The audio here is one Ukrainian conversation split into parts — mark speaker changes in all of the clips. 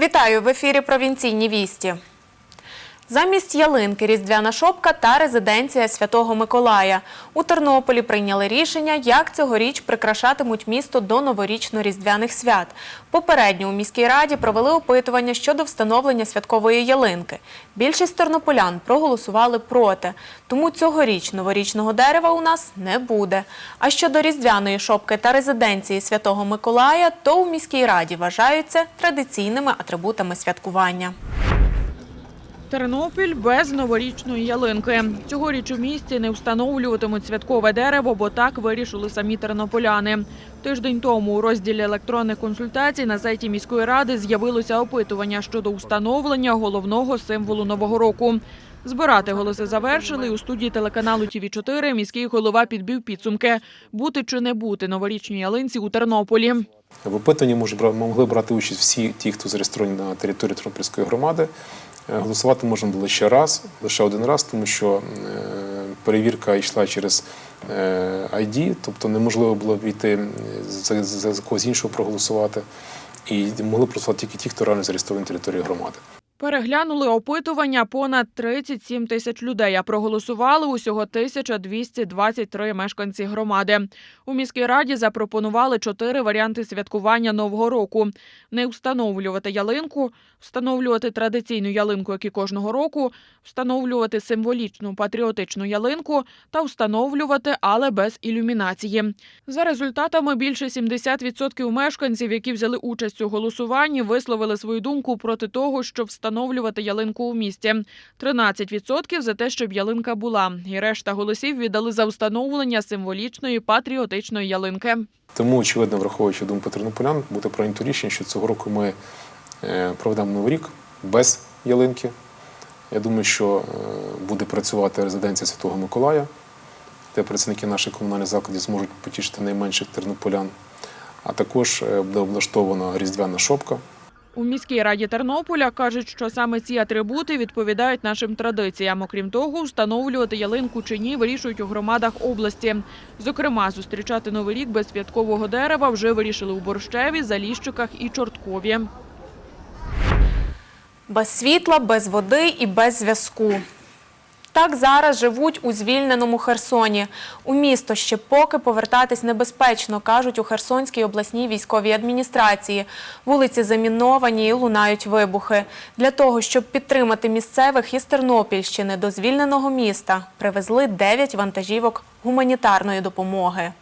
Speaker 1: Вітаю в ефірі Провінційні вісті. Замість ялинки Різдвяна шопка та резиденція Святого Миколая. У Тернополі прийняли рішення, як цьогоріч прикрашатимуть місто до новорічно-різдвяних свят. Попередньо у міській раді провели опитування щодо встановлення святкової ялинки. Більшість тернополян проголосували проти, тому цьогоріч новорічного дерева у нас не буде. А щодо різдвяної шопки та резиденції Святого Миколая, то у міській раді вважаються традиційними атрибутами святкування.
Speaker 2: Тернопіль без новорічної ялинки. Цьогоріч у місті не встановлюватимуть святкове дерево, бо так вирішили самі тернополяни. Тиждень тому у розділі електронних консультацій на сайті міської ради з'явилося опитування щодо встановлення головного символу нового року. Збирати голоси завершили. У студії телеканалу ТВ 4 міський голова підбив підсумки бути чи не бути новорічній ялинці у Тернополі.
Speaker 3: В опитанні могли брати участь всі ті, хто зареєстровані на території Тернопільської громади. Е, Голосувати можна було ще раз, лише один раз, тому що е, перевірка йшла через е, ID, тобто неможливо було війти за, за когось іншого проголосувати. І могли проголосувати тільки ті, хто реально зареєстрований на території громади.
Speaker 2: Переглянули опитування понад 37 тисяч людей, а проголосували усього 1223 мешканці громади. У міській раді запропонували чотири варіанти святкування Нового року: не встановлювати ялинку, встановлювати традиційну ялинку, як і кожного року, встановлювати символічну патріотичну ялинку та встановлювати, але без ілюмінації. За результатами більше 70% мешканців, які взяли участь у голосуванні, висловили свою думку проти того, щоб встановлювати ялинку у місті. 13% за те, щоб ялинка була. І решта голосів віддали за встановлення символічної патріотичної ялинки.
Speaker 3: Тому, очевидно, враховуючи думку тернополян, буде прийнято рішення, що цього року ми е, проведемо новий рік без ялинки. Я думаю, що е, буде працювати резиденція Святого Миколая, де працівники наших комунальних закладів зможуть потішити найменших тернополян. А також е, буде облаштована різдвяна шопка.
Speaker 2: У міській раді Тернополя кажуть, що саме ці атрибути відповідають нашим традиціям. Окрім того, встановлювати ялинку чи ні вирішують у громадах області. Зокрема, зустрічати новий рік без святкового дерева вже вирішили у Борщеві, Заліщиках і Чорткові.
Speaker 1: Без світла, без води і без зв'язку. Так зараз живуть у звільненому Херсоні. У місто ще поки повертатись небезпечно, кажуть у Херсонській обласній військовій адміністрації. Вулиці заміновані і лунають вибухи. Для того, щоб підтримати місцевих із Тернопільщини до звільненого міста, привезли 9 вантажівок гуманітарної допомоги.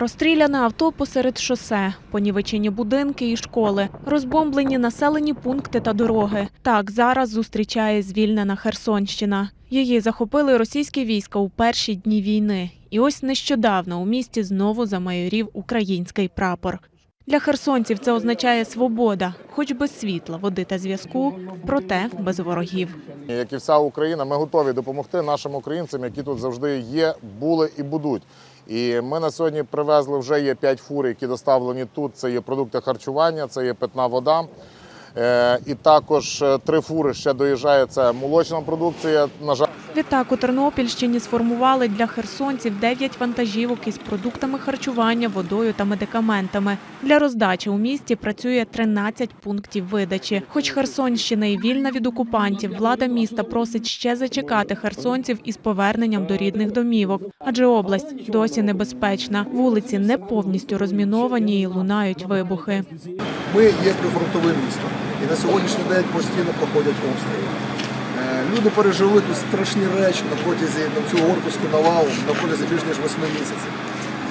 Speaker 4: Розстріляне авто посеред шосе, понівечені будинки і школи, розбомблені населені пункти та дороги. Так зараз зустрічає звільнена Херсонщина. Її захопили російські війська у перші дні війни. І ось нещодавно у місті знову замайорів український прапор. Для херсонців це означає свобода, хоч без світла, води та зв'язку, проте без ворогів.
Speaker 5: Як і вся Україна, ми готові допомогти нашим українцям, які тут завжди є, були і будуть. І ми на сьогодні привезли вже є 5 фур, які доставлені тут. Це є продукти харчування, це є питна вода. Е, І також е, три фури ще доїжджає. Це молочна продукція. На жаль,
Speaker 4: Відтак у Тернопільщині сформували для херсонців 9 вантажівок із продуктами харчування, водою та медикаментами. Для роздачі у місті працює 13 пунктів видачі. Хоч Херсонщина і вільна від окупантів, влада міста просить ще зачекати херсонців із поверненням до рідних домівок, адже область досі небезпечна. Вулиці не повністю розміновані і лунають вибухи.
Speaker 6: Ми є прифронтовим містом, і на сьогоднішній день постійно проходять обстріли. Люди пережили тут страшні речі на протязі на цю орківську навалу на протязі більш ніж 8 місяців.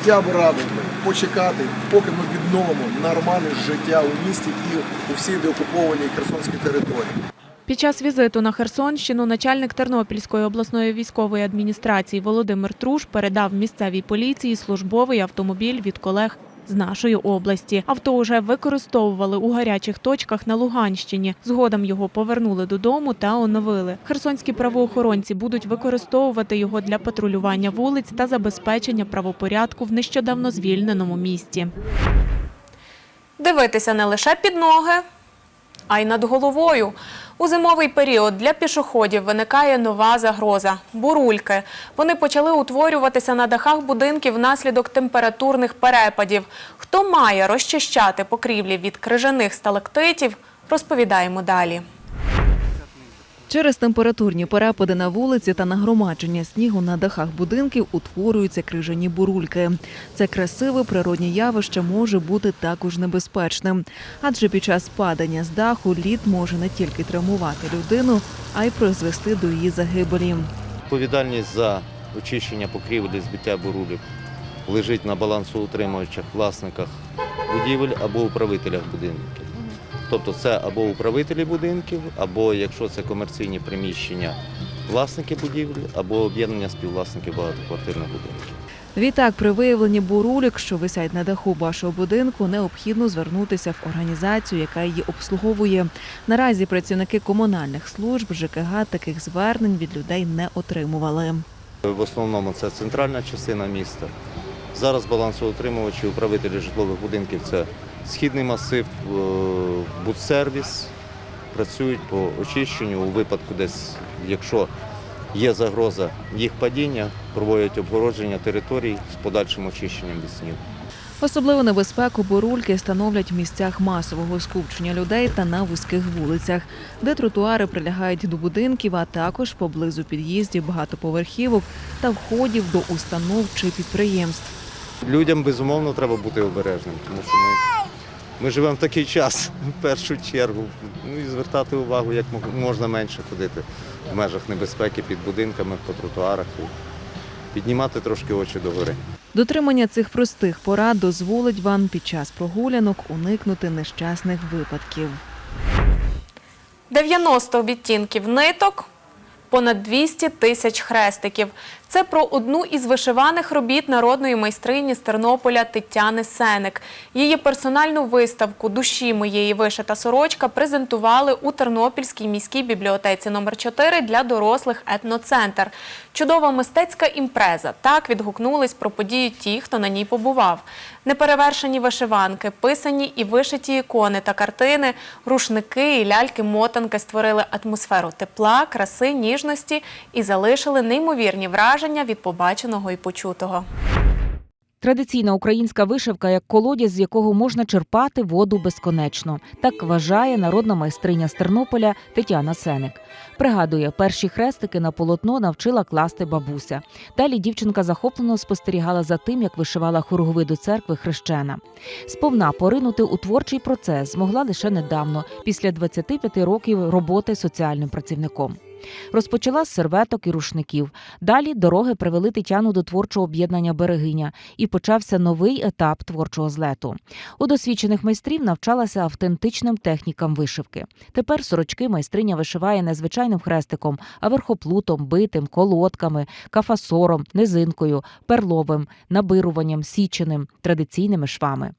Speaker 6: Я б радив би почекати, поки ми відновимо нормальне життя у місті і у всій деокупованій Херсонській території.
Speaker 4: Під час візиту на Херсонщину начальник Тернопільської обласної військової адміністрації Володимир Труш передав місцевій поліції службовий автомобіль від колег з нашої області. Авто вже використовували у гарячих точках на Луганщині. Згодом його повернули додому та оновили. Херсонські правоохоронці будуть використовувати його для патрулювання вулиць та забезпечення правопорядку в нещодавно звільненому місті.
Speaker 1: Дивитися не лише під ноги, а й над головою. У зимовий період для пішоходів виникає нова загроза бурульки. Вони почали утворюватися на дахах будинків внаслідок температурних перепадів. Хто має розчищати покрівлі від крижаних сталактитів, розповідаємо далі.
Speaker 7: Через температурні перепади на вулиці та нагромадження снігу на дахах будинків утворюються крижані бурульки. Це красиве природнє явище може бути також небезпечним, адже під час падання з даху лід може не тільки травмувати людину, а й призвести до її загибелі.
Speaker 8: Відповідальність за очищення покрівель і збиття бурулів лежить на балансоутримувачах, власниках будівель або управителях будинків. Тобто це або управителі будинків, або якщо це комерційні приміщення, власники будівель, або об'єднання співвласників багатоквартирних будинків.
Speaker 7: Відтак, при виявленні бурулік, що висять на даху вашого будинку, необхідно звернутися в організацію, яка її обслуговує. Наразі працівники комунальних служб ЖКГ таких звернень від людей не отримували.
Speaker 8: В основному це центральна частина міста. Зараз балансоутримувачі, управителі житлових будинків це східний масив, е, будсервіс. Працюють по очищенню у випадку, десь, якщо є загроза їх падіння, проводять обгородження територій з подальшим очищенням від снігу.
Speaker 7: Особливу небезпеку бурульки становлять в місцях масового скупчення людей та на вузьких вулицях, де тротуари прилягають до будинків, а також поблизу під'їздів багатоповерхівок та входів до установ чи підприємств.
Speaker 8: Людям безумовно треба бути обережним, тому що ми, ми живемо в такий час в першу чергу. Ну і звертати увагу, як мог- можна менше ходити в межах небезпеки під будинками, по тротуарах і піднімати трошки очі догори.
Speaker 7: Дотримання цих простих порад дозволить вам під час прогулянок уникнути нещасних випадків.
Speaker 1: 90 відтінків ниток, понад 200 тисяч хрестиків. Це про одну із вишиваних робіт народної майстрині з Тернополя Тетяни Сеник. Її персональну виставку Душі моєї вишита сорочка презентували у Тернопільській міській бібліотеці номер 4 для дорослих етноцентр. Чудова мистецька імпреза. Так відгукнулись про подію ті, хто на ній побував. Неперевершені вишиванки, писані і вишиті ікони та картини, рушники і ляльки-мотанки створили атмосферу тепла, краси, ніжності і залишили неймовірні враження від побаченого і почутого.
Speaker 9: Традиційна українська вишивка як колодязь, з якого можна черпати воду безконечно. Так вважає народна майстриня з Тернополя Тетяна Сеник. Пригадує, перші хрестики на полотно навчила класти бабуся. Далі дівчинка захоплено спостерігала за тим, як вишивала хоругви до церкви хрещена. Сповна поринути у творчий процес змогла лише недавно, після 25 років роботи соціальним працівником. Розпочала з серветок і рушників. Далі дороги привели Тетяну до творчого об'єднання берегиня, і почався новий етап творчого злету. У досвідчених майстрів навчалася автентичним технікам вишивки. Тепер сорочки майстриня вишиває не звичайним хрестиком, а верхоплутом, битим, колодками, кафасором, низинкою, перловим, набируванням, січеним, традиційними швами.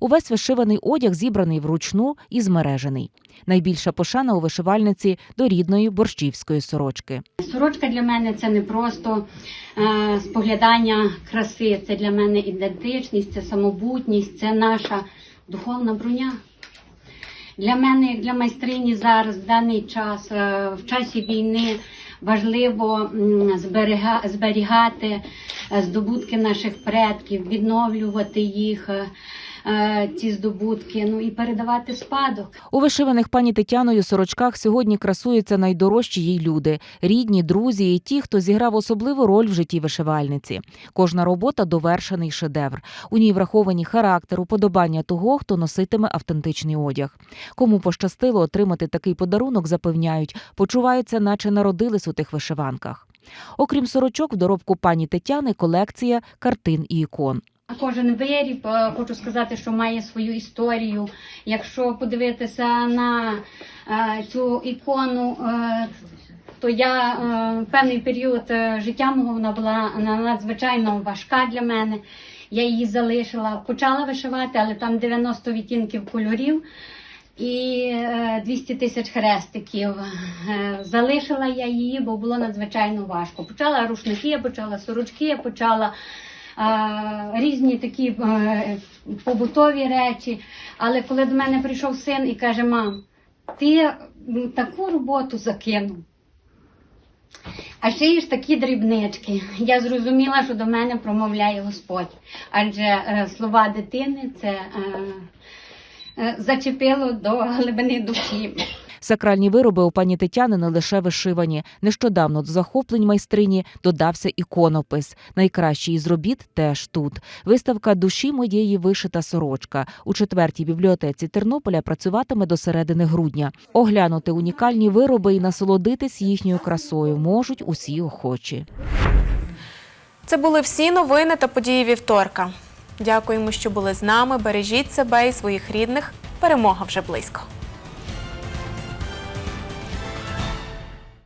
Speaker 9: Увесь вишиваний одяг зібраний вручну і змережений. Найбільша пошана у вишивальниці до рідної борщівської сорочки.
Speaker 10: Сорочка для мене це не просто е, споглядання краси, це для мене ідентичність, це самобутність, це наша духовна броня. Для мене, як для майстрині, зараз в даний час, е, в часі війни, важливо зберігати е, здобутки наших предків, відновлювати їх, ці здобутки, ну і передавати спадок.
Speaker 9: У вишиваних пані Тетяною сорочках сьогодні красуються найдорожчі їй люди рідні, друзі і ті, хто зіграв особливу роль в житті вишивальниці. Кожна робота довершений шедевр. У ній враховані характер, уподобання того, хто носитиме автентичний одяг. Кому пощастило отримати такий подарунок, запевняють, почуваються, наче народились у тих вишиванках. Окрім сорочок, в доробку пані Тетяни колекція картин і ікон.
Speaker 10: Кожен виріб, е, хочу сказати, що має свою історію. Якщо подивитися на е, цю ікону, е, то я певний період життя мого вона була надзвичайно важка для мене. Я її залишила, почала вишивати, але там 90 відтінків кольорів і е, 200 тисяч хрестиків. Залишила я її, бо було надзвичайно важко. Почала рушники, почала сорочки, почала різні такі е, побутові речі. Але коли до мене прийшов син і каже: мам, ти таку роботу закинув. А ще є ж такі дрібнички. Я зрозуміла, що до мене промовляє Господь. Адже е, слова дитини це е, зачепило до глибини душі.
Speaker 9: Сакральні вироби у пані Тетяни не лише вишивані. Нещодавно до захоплень майстрині додався іконопис. Найкращий із робіт теж тут. Виставка душі моєї вишита сорочка у четвертій бібліотеці Тернополя працюватиме до середини грудня. Оглянути унікальні вироби і насолодитись їхньою красою можуть усі охочі.
Speaker 1: Це були всі новини та події вівторка. Дякуємо, що були з нами. Бережіть себе і своїх рідних. Перемога вже близько.